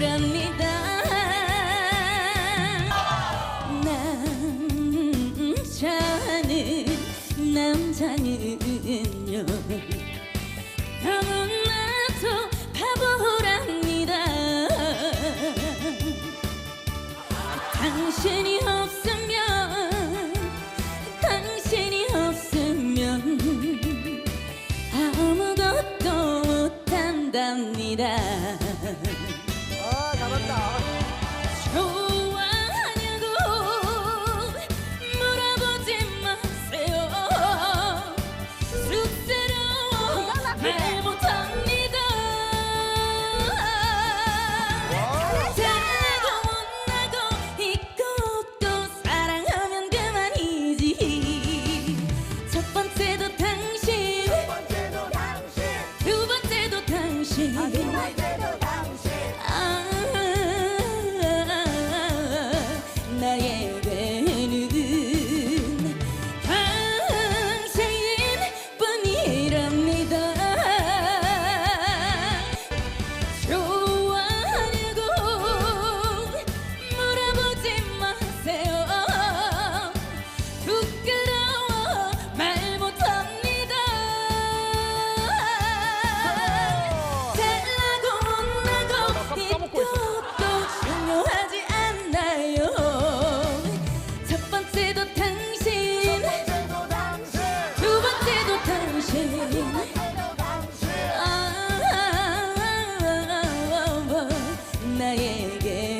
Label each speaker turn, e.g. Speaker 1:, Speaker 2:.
Speaker 1: 억울합니다. 남자는 남자는요. 너무나도 바보랍니다. 당신이 없으면 당신이 없으면 아무것도 못한답니다. しい 나에게